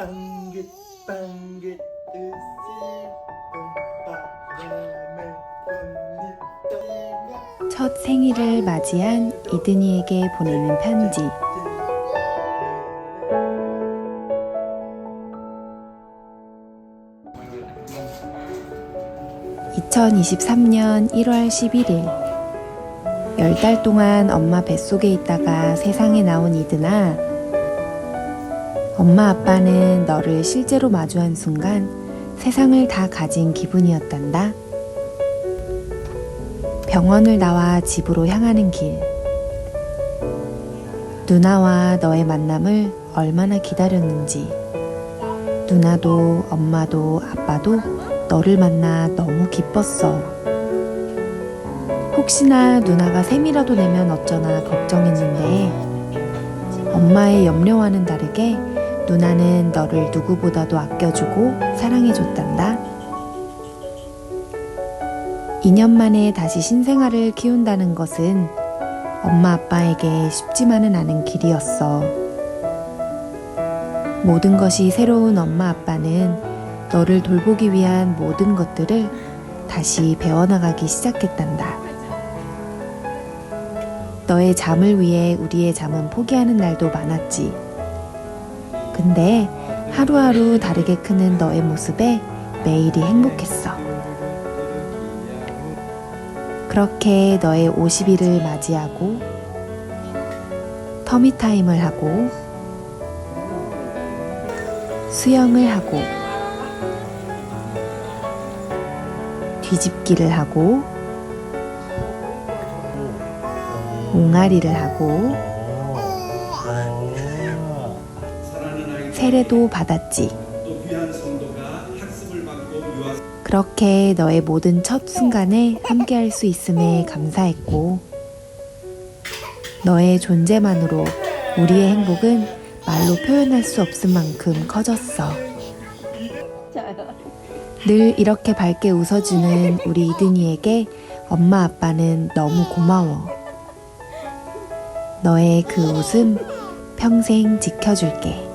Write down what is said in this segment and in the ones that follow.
봄바람에 꽃잎 첫 생일을 맞이한 이든이에게 보내는 편지. 2023년 1월 11일. 열달 동안 엄마 뱃속에 있다가 세상에 나온 이든아. 엄마 아빠는 너를 실제로 마주한 순간 세상을 다 가진 기분이었단다. 병원을 나와 집으로 향하는 길. 누나와 너의 만남을 얼마나 기다렸는지. 누나도 엄마도 아빠도 너를 만나 너무 기뻤어. 혹시나 누나가 셈이라도 내면 어쩌나 걱정했는데 엄마의 염려와는 다르게 누나는 너를 누구보다도 아껴주고 사랑해줬단다. 2년 만에 다시 신생아를 키운다는 것은 엄마 아빠에게 쉽지만은 않은 길이었어. 모든 것이 새로운 엄마 아빠는 너를 돌보기 위한 모든 것들을 다시 배워나가기 시작했단다. 너의 잠을 위해 우리의 잠은 포기하는 날도 많았지. 근데 하루하루 다르게 크는 너의 모습에 매일이 행복했어. 그렇게 너의 50일을 맞이하고 터미타임을 하고 수영을 하고 뒤집기를 하고 옹알이를 하고 세례도 받았지. 그렇게 너의 모든 첫 순간에 함께할 수 있음에 감사했고, 너의 존재만으로 우리의 행복은 말로 표현할 수 없을 만큼 커졌어. 늘 이렇게 밝게 웃어주는 우리 이든이에게 엄마 아빠는 너무 고마워. 너의 그 웃음 평생 지켜줄게.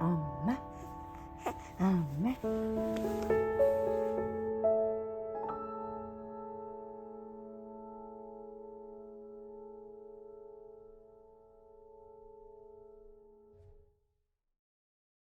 엄마? 엄마?